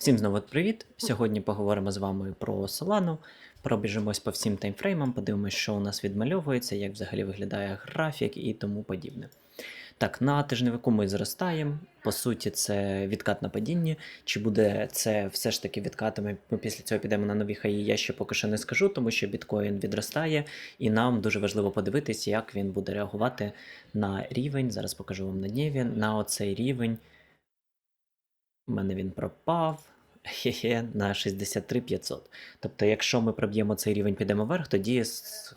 Всім знову привіт! Сьогодні поговоримо з вами про Solana, пробіжимось по всім таймфреймам, подивимось, що у нас відмальовується, як взагалі виглядає графік і тому подібне. Так, на тижневику ми зростаємо. По суті, це відкат на падінні. Чи буде це все ж таки відкатами? Ми після цього підемо на нові хаї, я ще поки що не скажу, тому що біткоін відростає, і нам дуже важливо подивитись, як він буде реагувати на рівень. Зараз покажу вам на дніві, на оцей рівень. У мене він пропав. Хе-хе, на 63 500. Тобто, якщо ми проб'ємо цей рівень, підемо вверх, тоді,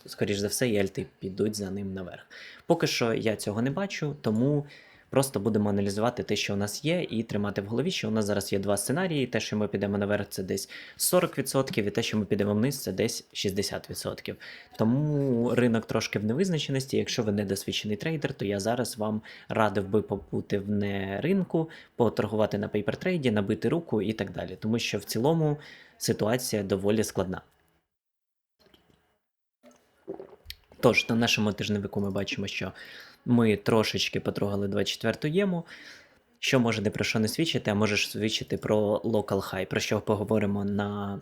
скоріш за все, і альти підуть за ним наверх. Поки що я цього не бачу, тому просто будемо аналізувати те, що у нас є, і тримати в голові, що у нас зараз є два сценарії. Те, що ми підемо наверх, це десь 40%, і те, що ми підемо вниз, це десь 60%. Тому ринок трошки в невизначеності. Якщо ви не досвідчений трейдер, то я зараз вам радив би побути в не ринку, поторгувати на пейпертрейді, набити руку і так далі. Тому що в цілому ситуація доволі складна. Тож, на нашому тижневику ми бачимо, що ми трошечки потрогали 24-ту єму, що може не про що не свідчити, а може свідчити про local high, про що поговоримо на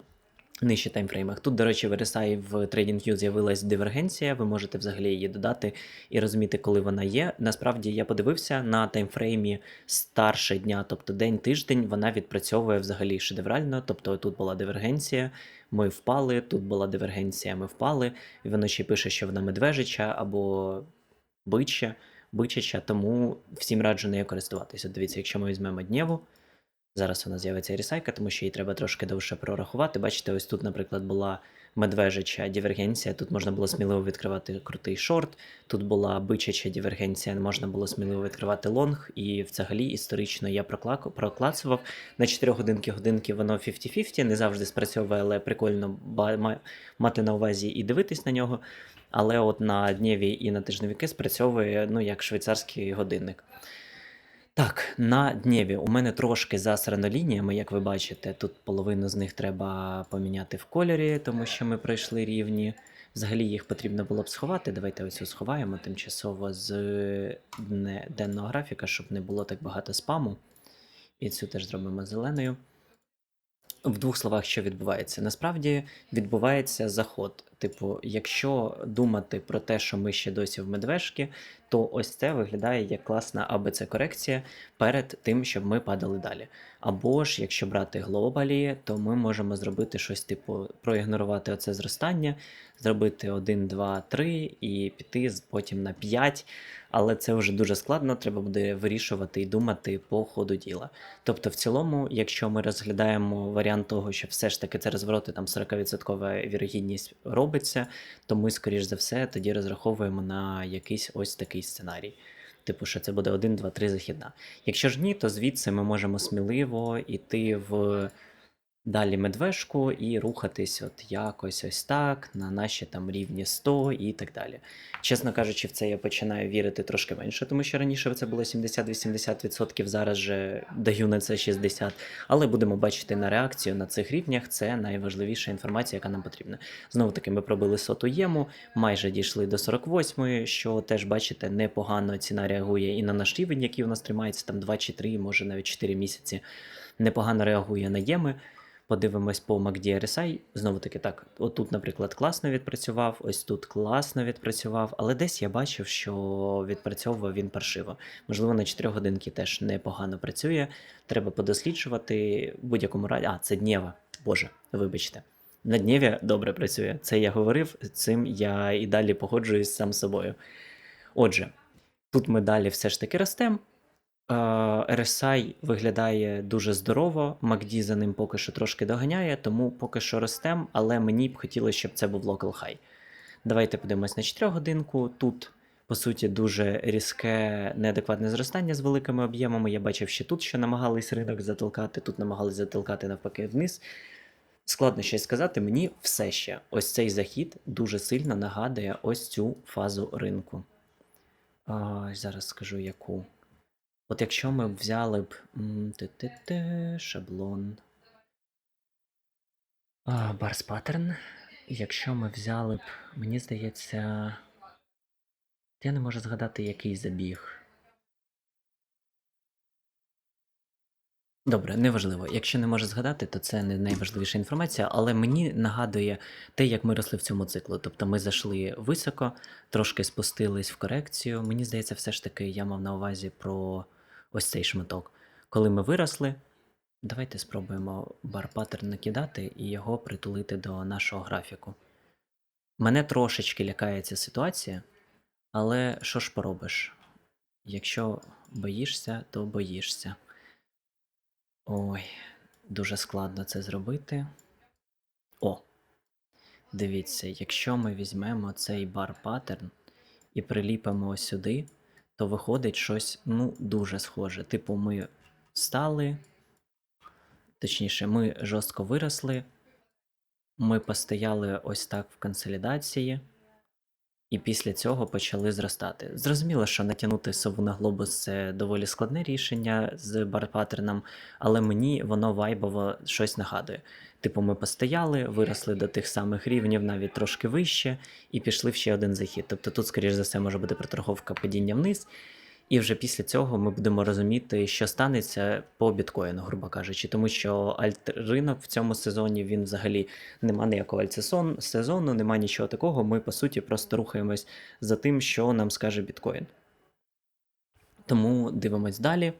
нижчі таймфреймах. Тут, до речі, в RSI в TradingView з'явилась дивергенція, ви можете взагалі її додати і розуміти, коли вона є. Насправді я подивився на таймфреймі старше дня, тобто день-тиждень, вона відпрацьовує взагалі шедеврально. Тобто тут була дивергенція, ми впали, тут була дивергенція, ми впали. І воно ще пише, що вона медвежича або бича, бичача, тому всім раджу нею користуватися. Дивіться, якщо ми візьмемо днєву, Зараз вона з'явиться рісайка, тому що її треба трошки довше прорахувати. Бачите, ось тут, наприклад, була медвежача дивергенція. Тут можна було сміливо відкривати крутий шорт. Тут була бичача дивергенція, можна було сміливо відкривати лонг. І взагалі історично я проклацував. На 4 годинки годинки воно 50-50, не завжди спрацьовує, але прикольно мати на увазі і дивитись на нього. Але от на днєві і на тижневики спрацьовує ну, як швейцарський годинник. Так, на днєві у мене трошки засрано лініями, як ви бачите. Тут половину з них треба поміняти в кольорі, тому що ми пройшли рівні. Взагалі їх потрібно було б сховати. Давайте оцю сховаємо тимчасово з денного графіка, щоб не було так багато спаму. І цю теж зробимо зеленою. В двох словах, що відбувається? Насправді відбувається заход. Типу, якщо думати про те, що ми ще досі в медвежки, то ось це виглядає як класна АБЦ корекція перед тим, щоб ми падали далі. Або ж, якщо брати глобалі, то ми можемо зробити щось типу проігнорувати оце зростання, зробити 1, 2, 3 і піти потім на 5. Але це вже дуже складно, треба буде вирішувати і думати по ходу діла. Тобто, в цілому, якщо ми розглядаємо варіант того, що все ж таки це розвороти, там 40% вірогідність робиться, то ми, скоріш за все, тоді розраховуємо на якийсь ось такий сценарій. Типу, що це буде 1, 2, 3 західна. Якщо ж ні, то звідси ми можемо сміливо йти в далі медвежку і рухатись от якось ось так, на наші там рівні 100 і так далі. Чесно кажучи, в це я починаю вірити трошки менше, тому що раніше це було 70-80%, зараз же даю на це 60%. Але будемо бачити на реакцію на цих рівнях. Це найважливіша інформація, яка нам потрібна. Знову таки, ми пробили соту єму, майже дійшли до 48-ї, що теж бачите, непогано ціна реагує і на наш рівень, який у нас тримається, там 2 чи 3, може навіть 4 місяці. Непогано реагує на єми. Подивимось по MACD. Знову таки, так, отут, наприклад, класно відпрацював, ось тут класно відпрацював, але десь я бачив, що відпрацьовував він паршиво. Можливо, на 4 годинки теж непогано працює. Треба подосліджувати в будь-якому разі. А, це Днєва. Боже, вибачте. На Днєві добре працює. Це я говорив, цим я і далі погоджуюсь сам собою. Отже, тут ми далі все ж таки ростемо. RSI виглядає дуже здорово, MACD за ним поки що трошки доганяє, тому поки що ростем, але мені б хотілося, щоб це був local high. Давайте подивимось на 4 годинку. Тут, по суті, дуже різке неадекватне зростання з великими об'ємами. Я бачив ще тут, що намагались ринок затолкати, тут намагались затолкати навпаки вниз. Складно щось сказати, мені все ще ось цей захід дуже сильно нагадує ось цю фазу ринку. А, зараз скажу яку. От якщо ми взяли б м, те-те-те, шаблон. А, Барс паттерн. Якщо ми взяли б, мені здається. Я не можу згадати, який забіг. Добре, неважливо. Якщо не можеш згадати, то це не найважливіша інформація, але мені нагадує те, як ми росли в цьому циклу. Тобто ми зайшли високо, трошки спустились в корекцію. Мені здається, все ж таки я мав на увазі про ось цей шматок. Коли ми виросли, давайте спробуємо бар паттерн накидати і його притулити до нашого графіку. Мене трошечки лякає ця ситуація, але що ж поробиш? Якщо боїшся, то боїшся. Ой, дуже складно це зробити. О, дивіться, якщо ми візьмемо цей бар паттерн і приліпимо ось сюди, то виходить щось ну, дуже схоже. Типу, ми стали, точніше, ми жорстко виросли, ми постояли ось так в консолідації, і після цього почали зростати. Зрозуміло, що натягнути сову на глобус це доволі складне рішення з бар-паттерном, але мені воно вайбово щось нагадує. Типу, ми постояли, виросли до тих самих рівнів, навіть трошки вище, і пішли в ще один захід. Тобто тут, скоріш за все, може бути проторговка падіння вниз. І вже після цього ми будемо розуміти, що станеться по біткоїну, грубо кажучи, тому що альт-ринок в цьому сезоні він взагалі нема ніякого альтсезон- сезону, нема нічого такого. Ми по суті просто рухаємось за тим, що нам скаже біткоін. Тому дивимось далі.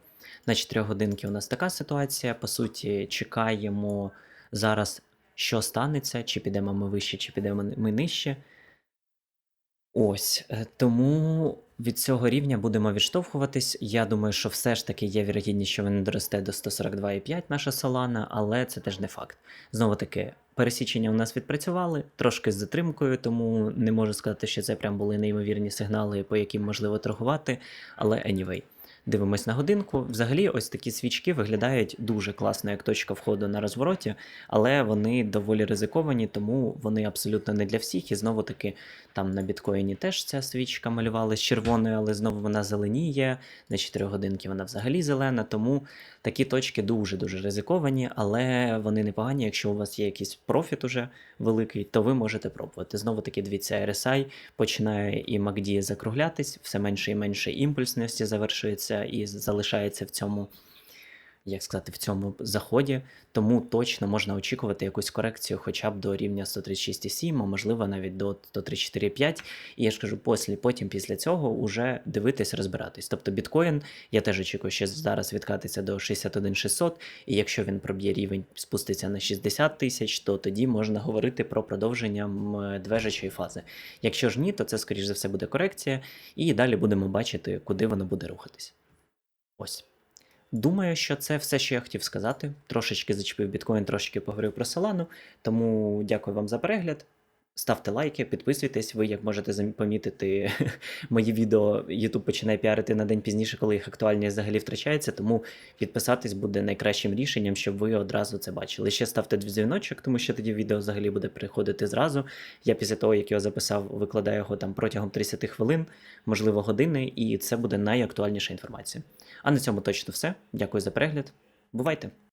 На 4 годинки у нас така ситуація. По суті, чекаємо зараз, що станеться, чи підемо ми вище, чи підемо ми нижче. Ось е, тому від цього рівня будемо відштовхуватись. Я думаю, що все ж таки є вірогідність, що він доросте до 142,5 наша солана, але це теж не факт. Знову таки, пересічення у нас відпрацювали трошки з затримкою, тому не можу сказати, що це прям були неймовірні сигнали, по яким можливо торгувати. Але anyway. Дивимось на годинку. Взагалі, ось такі свічки виглядають дуже класно як точка входу на розвороті, але вони доволі ризиковані, тому вони абсолютно не для всіх. І знову таки, там на біткоїні теж ця свічка малювалась червоною, але знову вона зеленіє. На 4 годинки вона взагалі зелена. Тому такі точки дуже-дуже ризиковані, але вони непогані. Якщо у вас є якийсь профіт уже великий, то ви можете пробувати. Знову таки, дивіться, RSI починає і MACD закруглятись, все менше і менше імпульсності завершується і залишається в цьому. Як сказати, в цьому заході, тому точно можна очікувати якусь корекцію хоча б до рівня 136,7, а можливо навіть до 134,5. І я ж кажу, послі, потім після цього вже дивитись, розбиратись. Тобто біткоін, я теж очікую, що зараз відкатиться до 61,600, і якщо він проб'є рівень, спуститься на 60 тисяч, то тоді можна говорити про продовження двежачої фази. Якщо ж ні, то це, скоріш за все, буде корекція, і далі будемо бачити, куди воно буде рухатись. Ось. Думаю, що це все, що я хотів сказати. Трошечки зачепив біткоін, трошечки поговорив про Солану. Тому дякую вам за перегляд. Ставте лайки, підписуйтесь. Ви, як можете помітити, мої відео YouTube починає піарити на день пізніше, коли їх актуальність взагалі втрачається. Тому підписатись буде найкращим рішенням, щоб ви одразу це бачили. Ще ставте дзвіночок, тому що тоді відео взагалі буде приходити зразу. Я після того, як його записав, викладаю його там протягом 30 хвилин, можливо, години, і це буде найактуальніша інформація. А на цьому точно все. Дякую за перегляд. Бувайте!